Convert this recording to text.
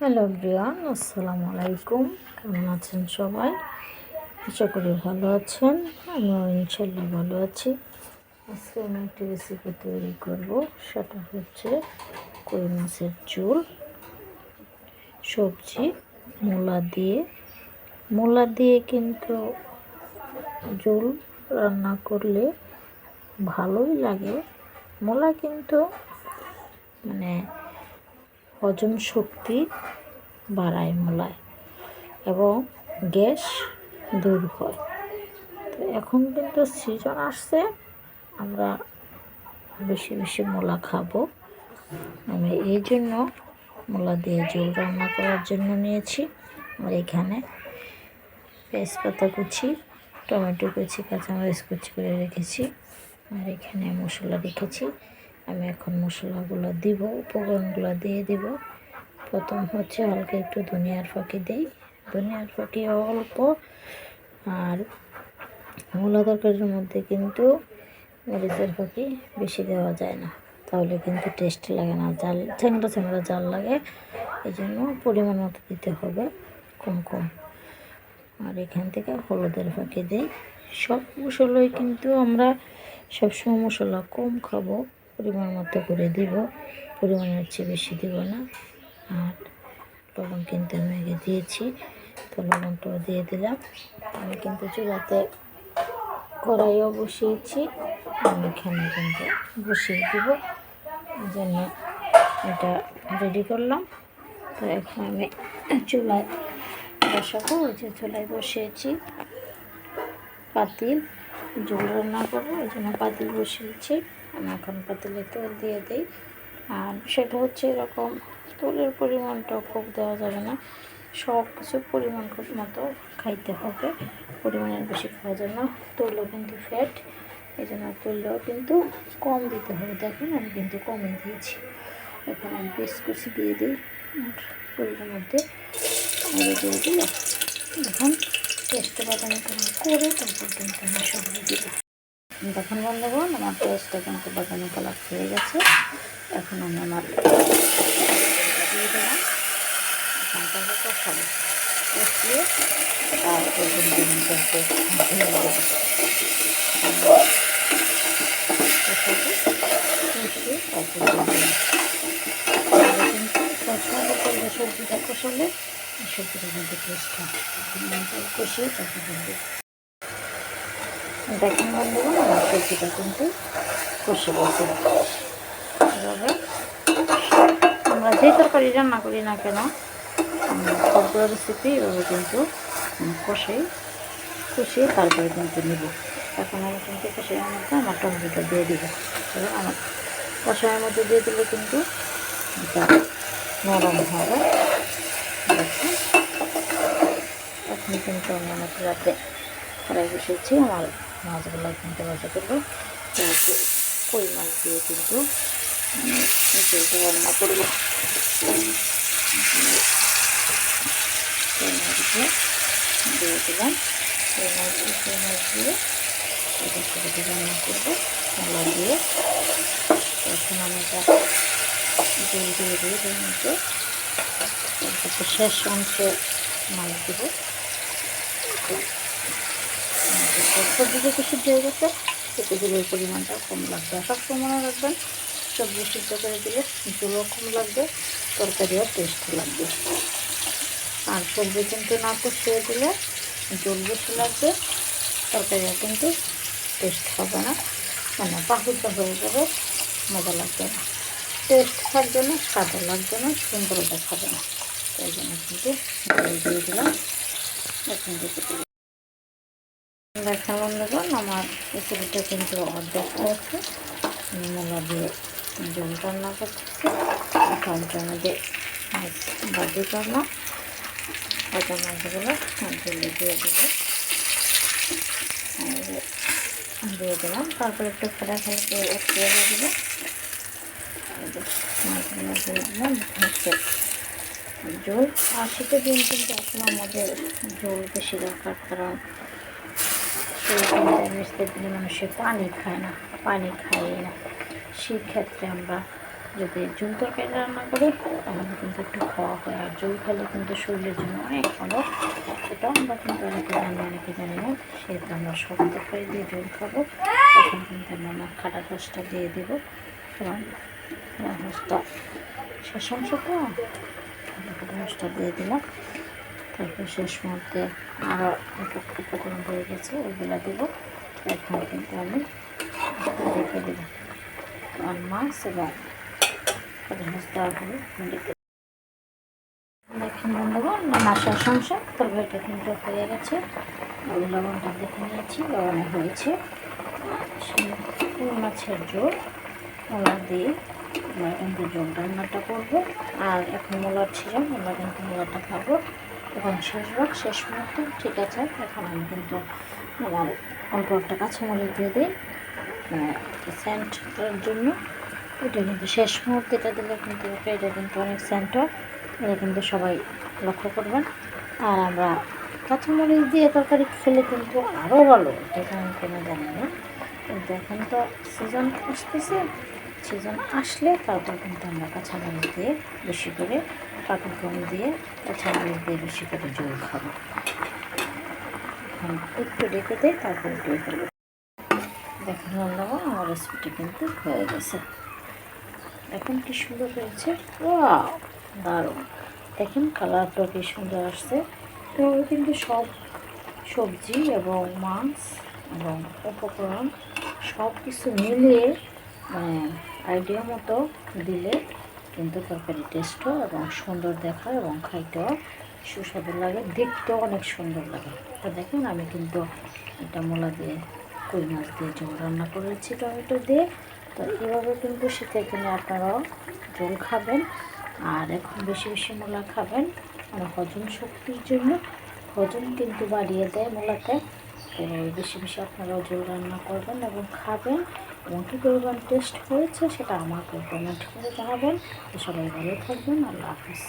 Hello Brian আসসালামু আলাইকুম। কেমন আছেন সবাই? আশা করি ভালো আছেন। আমিও ইনশাল্লাহ ভালো আছি। আজকে আমি একটি রেসিপি তৈরি করব। সেটা হচ্ছে কই মাছের ঝোল। সবজি, মূলা দিয়ে। মূলা দিয়ে কিন্তু ঝোল রান্না করলে ভালোই লাগে। মূলা কিন্তু মানে হজম শক্তি বাড়ায় মূলায় এবং গ্যাস দূর হয়। তো এখন কিন্তু সিজন আসছে, আমরা বেশি বেশি মূলা খাব। আমি এই জন্য মূলা দিয়ে ঝোল রান্না করার জন্য নিয়েছি। আর এখানে তেজপাতা কুচি, টমেটো কুচি, কাঁচামরিচ কুচি করে রেখেছি। আর এখানে মশলা রেখেছি। আমি এখন মশলাগুলো দিব, উপকরণগুলো দিয়ে দিব। প্রথম হচ্ছে হালকা একটু ধনিয়ার ফাঁকি দিই। ধনিয়ার ফাঁকি অল্প আর মূলা তরকারির মধ্যে কিন্তু মরিচের ফাঁকি বেশি দেওয়া যায় না। তাহলে কিন্তু টেস্ট লাগে না, জাল চ্যাংড়া চ্যাংড়া জাল লাগে। এই জন্য পরিমাণ মতো দিতে হবে, কম কম। আর এখান থেকে হলুদের ফাঁকি দিই। সব মশলাই কিন্তু আমরা সবসময় মশলা কম খাব। পরিমাণ মতো করে দিব। পরিমাণের চেয়ে বেশি দিব না। আর লবণ কিন্তু আমি আগে দিয়েছি। তো লবণটাও দিয়ে দিলাম। আমি কিন্তু চুলাতে কড়াইও বসিয়েছি আমি এখানে কিন্তু বসিয়ে দিব। জন্য এটা রেডি করলাম। তো এখন আমি চুলায় বসাবো। ওই যে চুলায় বসিয়েছি পাতিল। জল রান্না করব। ওই জন্য পাতিল বসিয়েছি। আমি এখন পাতিলে তেল দিয়ে দিই। আর সেটা হচ্ছে এরকম তেলের পরিমাণটা খুব দেওয়া যাবে না। সব কিছু পরিমাণ মতো খাইতে হবে। পরিমাণের বেশি খাওয়া যাবে না। কিন্তু ফ্যাট এই জন্য তৈলও কিন্তু কম দিতে হবে। দেখুন আমি কিন্তু কমে দিয়েছি। এখন আমি বেশ কুচি দিয়ে দিই তেলের মধ্যে দিয়ে দিই এখন টেস্টে বাদামি করে তারপর কিন্তু আমি সবজি দিব দেখুন বন্ধুগণ আমার পেঁয়াজটা কিন্তু বাদামি কালার হয়ে গেছে। এখন আমি আমার কিন্তু সবজিটা কষালে, সবজিটা কিন্তু টেস্ট হয়। কষিয়ে তারপর দেখেন বন্ধুগণ আমার সবজিটা কিন্তু কষে গেছে এভাবে। আমরা যে তরকারি রান্না করি না কেন সবগুলো রেসিপি এভাবে কিন্তু কষে, কষিয়ে তারপরে কিন্তু নিব। এখন আমি কিন্তু কষাইয়ের মধ্যে আমার টমেটোটা দিয়ে দিব। এবং আমার কষাইয়ের মধ্যে দিয়ে দিলে কিন্তু নরম হবে। এখন কিন্তু আমি আমার রাতে কড়াই বসেছি আমার মাছগুলো কিন্তু ভাজা করব। কই মাছ দিয়ে কিন্তু রান্না করব। শেষ অংশে মাছ দেবো। সবজি যেহেতু সিদ্ধ হয়ে গেছে। সেটা জলের পরিমাণটা কম লাগবে। আর সবসময় মনে রাখবেন, সবজি সিদ্ধ করে দিলে জলও কম লাগবে, তরকারিও টেস্ট লাগবে। আর সবজি কিন্তু না কষিয়ে দিলে জল বেশি লাগবে, তরকারিও কিন্তু টেস্ট হবে না। মানে পাহুটা হয়ে যাবে, মজা লাগবে না। টেস্ট থাকবে না, স্বাদও লাগবে না সুন্দর দেখাবে না। তাই জন্য কিন্তু দিয়ে দিলাম। এখন দিয়ে দেখা বন্ধুগণ আমার রেসিপিটা কিন্তু অর্ধেক হয়েছে। মূলা দিয়ে জল রান্না করতেছি কালটার মধ্যে বাজি করলাম। হয়তো মাছগুলো দিয়ে দেবো। দিয়ে দিলাম। তারপরে একটু ফেরা খেলতে একটু দিয়ে দেবো। মাছগুলো দিয়ে দিলাম। হচ্ছে জল। আর শীতের দিন কিন্তু এখন আমাদের জল বেশি দরকার, কারণ দিলে মানুষে পানি খায় না, পানি খাই না। সেক্ষেত্রে আমরা যদি ঝোল তরকারি রান্না করি, তাহলে কিন্তু একটু খাওয়া হয়। আর ঝোল খেলে কিন্তু শরীরের জন্য অনেক ভালো। এটা আমরা কিন্তু অনেকে জানি অনেকে জানি না। সেহেতু আমরা সব তরকারি দিয়ে ঝোল খাব। তখন কিন্তু আমরা আমার খাটা রসটা দিয়ে দেবো। এবং রসটা শেষ অংশ তো রসটা দিয়ে দিলাম। তারপর শেষ মুহূর্তে আরও উপকরণ হয়ে গেছে ওইগুলো দেবো। এখন কিন্তু আমি রেখে দেবো। আর মাছ এবার দেখেন বন্ধুগণ মাছের সংসার তরকারিটা কিন্তু হয়ে গেছে। লবণটা দেখে নিয়েছি, লবণে হয়েছে। মাছের ঝোল, মোলা দিয়ে আমরা কিন্তু ঝোল রান্নাটা করব। আর এখন মোলার ছিলাম আমরা কিন্তু মোলাটা খাব। শেষ ভাগ শেষ মুহূর্তে, ঠিক আছে, এখন আমি কিন্তু আমার অল্প একটা কাঁচামরিচ দিয়ে দিই সেন্ট করার জন্য। এটা কিন্তু শেষ মুহূর্তে এটা দিলে কিন্তু, এটা কিন্তু অনেক সেন্ট হয়। এটা কিন্তু সবাই লক্ষ্য করবেন। আর আমরা কাঁচামরিচ দিয়ে তরকারি খেলে কিন্তু আরও ভালো, এটা আমি কোনো জানি না। কিন্তু এখন তো সিজন আসতেছে সিজন আসলে তারপর কিন্তু আমরা কাঁচামরিচ দিয়ে বেশি করে পাতাকম দিয়ে কাঁচামরিচ দিয়ে বেশি করে জল খাব। একটু রেখে দেয় তারপর দিয়ে ফেলব দেখুন রান্নাবো আমার রেসিপিটি কিন্তু হয়ে গেছে। এখন কি সুন্দর হয়েছে। দারুণ। দেখেন কালারটা কি সুন্দর আসছে। তো কিন্তু সব সবজি এবং মাছ এবং উপকরণ সব কিছু মিলিয়ে মানে আইডিয়া মতো দিলে কিন্তু তরকারি টেস্টও এবং সুন্দর দেখা এবং খাইতেও সুস্বাদু লাগে, দেখতেও অনেক সুন্দর লাগে। তো দেখুন, আমি কিন্তু এটা মোলা দিয়ে, কই মাছ দিয়ে ঝোল রান্না করেছি টমেটো দিয়ে। তো এভাবে কিন্তু শীতের দিনে আপনারাও ঝোল খাবেন, আর এখন বেশি বেশি মোলা খাবেন। মানে হজম শক্তির জন্য, হজম কিন্তু বাড়িয়ে দেয় মোলাতে। তো বেশি বেশি আপনারাও ঝোল রান্না করবেন এবং খাবেন। এবং কী পরিমাণ টেস্ট হয়েছে সেটা আমাকে কমেন্ট করে জানাবেন। সবাই ভালো থাকবেন, আল্লাহ হাফিজ।